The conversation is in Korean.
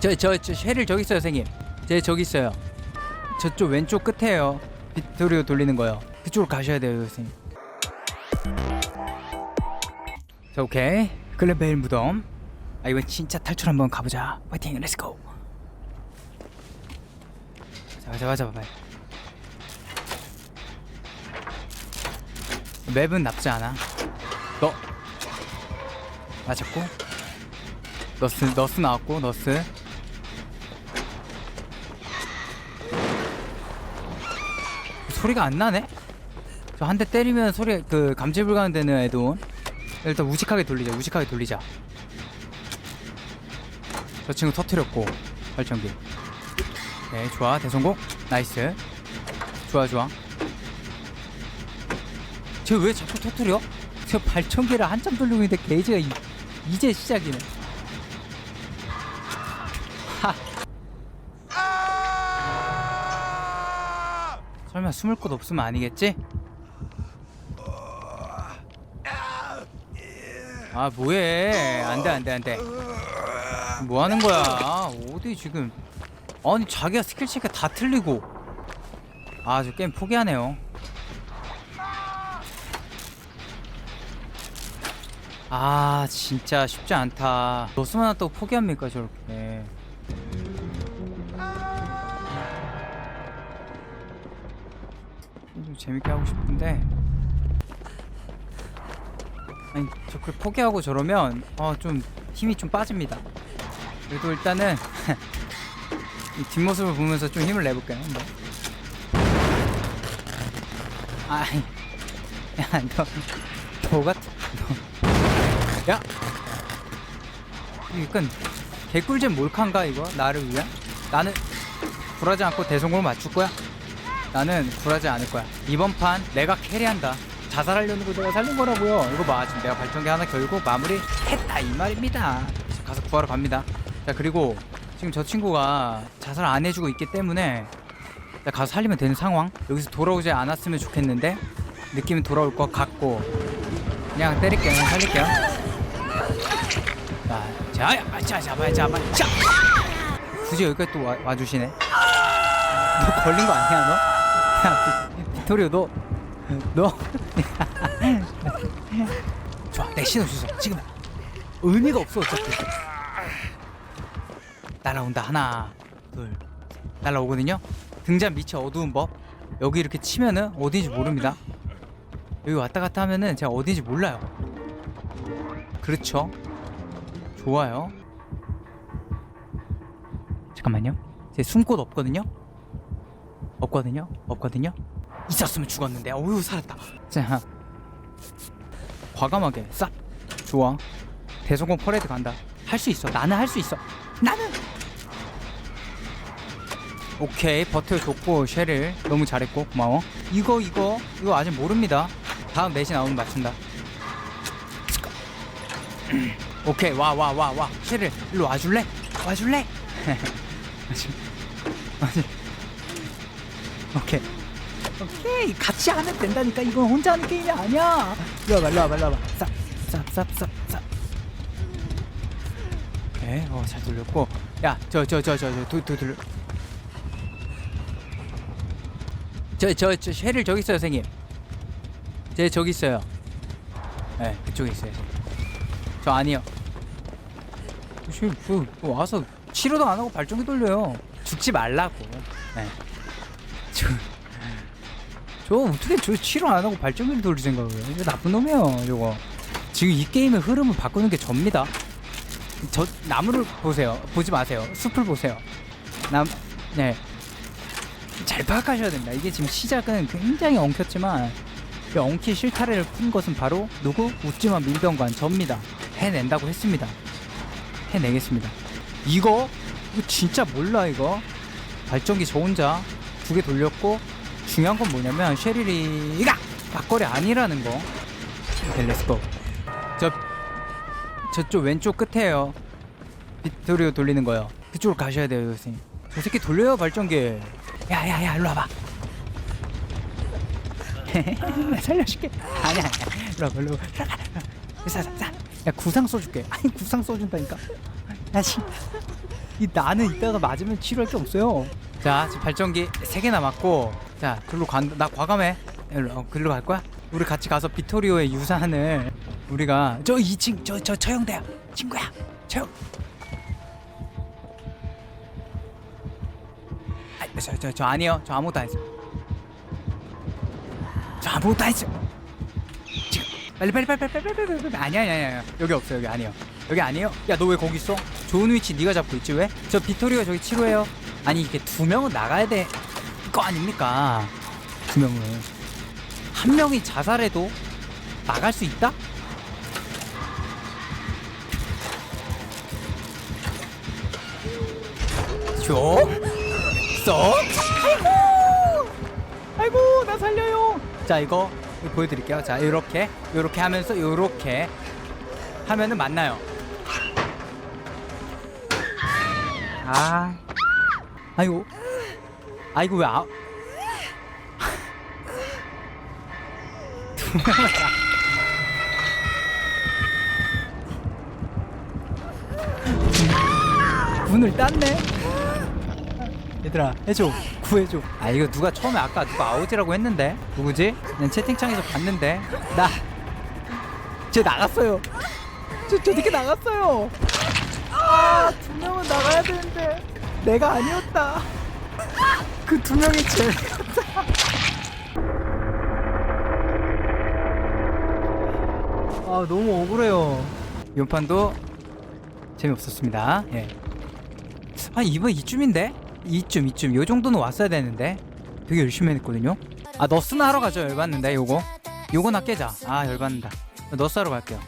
저 저저 쉐릴 저기 있어요 선생님. 제 저기 있어요. 저쪽 왼쪽 끝에요. 빅토리오 돌리는 거요. 그쪽으로 가셔야 돼요 선생님. 자 오케이. 글렌베일 무덤. 아 이번 진짜 탈출 한번 가보자. 파이팅 렛츠고 잡아 잡아 잡아 빨리. 맵은 나쁘지 않아. 너. 맞았고. 너스 너스 나왔고 너스 소리가 안 나네? 저 한 대 때리면 소리 그 감지 불가능 되는 애도 일단 우직하게 돌리자 우직하게 돌리자. 저 친구 터트렸고 발전기. 네 좋아 대성공. 나이스. 좋아 좋아. 쟤 왜 자꾸 터트려? 저 발전기를 한참 돌리고 있는데 게이지가 이, 이제 시작이네 설마 숨을 곳 없으면 아니겠지? 아 뭐해? 안돼 안돼 안돼. 뭐 하는 거야? 어디 지금? 아니 자기가 스킬 체크 다 틀리고. 아 저 게임 포기하네요. 아 진짜 쉽지 않다. 하나 또 포기합니까 저렇게 좀 재밌게 하고 싶은데. 아니 저그 포기하고 저러면 어 좀 힘이 좀 빠집니다. 그래도 일단은 이 뒷모습을 보면서 좀 힘을 내볼게요 한번. 아이 야너 너 같은 너. 야! 약간 개꿀잼 몰카인가 이거? 나를 위한? 나는 굴하지 않고 대성공을 맞출 거야 나는 굴하지 않을 거야. 이번 판 내가 캐리한다. 자살하려는 거 내가 살린 거라고요. 이거 봐. 지금 내가 발전기 하나 결국 마무리 했다 이 말입니다. 가서 구하러 갑니다. 자 그리고 지금 저 친구가 자살 안 해주고 있기 때문에 나 가서 살리면 되는 상황. 여기서 돌아오지 않았으면 좋겠는데 느낌은 돌아올 것 같고 그냥 때릴게요. 그냥 살릴게요. 자, 자, 야, 자, 잡아야 잡아. 자. 굳이 여기까지 또 와, 와주시네. 너 걸린 거 아니야 너? 야 비- 빅토리오 너 너? 좋아 내 신호 주소. 지금 의미가 없어 어차피. 날아온다. 하나 둘 날아오거든요. 등잔 밑이 어두운 법. 여기 이렇게 치면은 어딘지 모릅니다. 여기 왔다 갔다 하면은 제가 어딘지 몰라요. 그렇죠. 좋아요. 잠깐만요. 제 숨꽃 없거든요 없거든요? 없거든요? 있었으면 죽었는데. 어우 살았다. 자 과감하게 싹. 좋아. 대성공 퍼레이드 간다. 할 수 있어. 나는 할 수 있어. 나는! 오케이. 버텨줬고 쉐를 너무 잘했고. 고마워. 이거 이거. 이거 아직 모릅니다. 다음 넷이 나오면 맞춘다. 오케이. 와 와 와와. 쉐를 일로 와줄래? 와줄래? 맞아 오케이. 오케이. 같이 하면 된다니까. 이건 혼자 하는 게임이 아니야. 일로 와봐 일로 와봐 일로 와봐. 쌉쌉쌉쌉쌉 어잘 돌렸고. 야저 저 저 저저 돌려. 저저 저 쉐를 저기 있어요 선생님. 제 저기 있어요. 네 그쪽에 있어요. 저 아니요. 그 와서 치료도 안 하고 발전기 돌려요. 죽지 말라고. 네. 저, 저 어떻게 저 치료 안 하고 발전기를 돌릴 생각을 해요? 이거 나쁜 놈이에요, 저거. 지금 이 게임의 흐름을 바꾸는 게 접니다. 저 나무를 보세요. 보지 마세요. 숲을 보세요. 남, 네. 잘 파악하셔야 됩니다. 이게 지금 시작은 굉장히 엉켰지만 이 엉키 실타래를 푼 것은 바로 누구? 웃지마 민병관 접니다. 해낸다고 했습니다. 해내겠습니다. 이거 이거 진짜 몰라 이거. 발전기 저 혼자 두 개 돌렸고 중요한 건 뭐냐면 쉐릴이가 막거리 아니라는 거. 오케이 렛츠고. 저 저쪽 왼쪽 끝에요. 빅토리오 돌리는 거요. 그쪽으로 가셔야 돼요 선생님. 저 새끼 돌려요 발전기. 야 야 야 일로 와봐. 살려줄게. 아니야 아니야. 일로 와봐 일로 와봐. 싸싸싸. 야 구상 써줄게. 아니 구상 써준다니까. 야 씨. 이 나는 이따가 맞으면 치료할 게 없어요. 자, 지금 발전기 세개 남았고, 자, 글로 간, 나 과감해. 어, 글로 갈 거야? 우리 같이 가서 비토리오의 유산을 우리가 저 2층 저 저 처형대야 친구야 처형. 아, 저, 저, 저 아니요. 저 아무것도 안 했어요. 저 아무것도 안 했어요. 지금 빨리 빨리 빨리 빨리 빨리 빨리 빨리 빨리 아니야 아니야 아니야 여기 없어 여기 아니요 여기 아니에요 야 너 왜 거기 있어 좋은 위치 네가 잡고 있지 왜 저 비토리오 저기 치료해요 아니 이게 두 명은 나가야 돼 이거 아닙니까? 두 명은 한 명이 자살해도 나갈 수 있다? 줘 써? 아이고! 아이고 나 살려요. 자 이거 보여드릴게요. 자 이렇게 이렇게 하면서 이렇게 하면은 맞나요? 아 아이고. 아이고 왜 아... 두. 문을 땄네. 얘들아 해줘. 구해줘. 아 이거 누가 처음에 아까 누가 아웃이라고 했는데? 누구지? 난 채팅창에서 봤는데. 나쟤 나갔어요. 저, 저 새끼 나갔어요. 아두 명은 나가야 되는데 내가 아니었다. 그 두 명이 같다 아 너무 억울해요. 이번 판도 재미없었습니다. 예. 아 이번 이쯤인데? 이쯤 이쯤. 요 정도는 왔어야 되는데. 되게 열심히 했거든요. 아 너스나 하러 가죠. 열받는데 요거? 요거나 깨자. 아 열받는다. 너스 하러 갈게요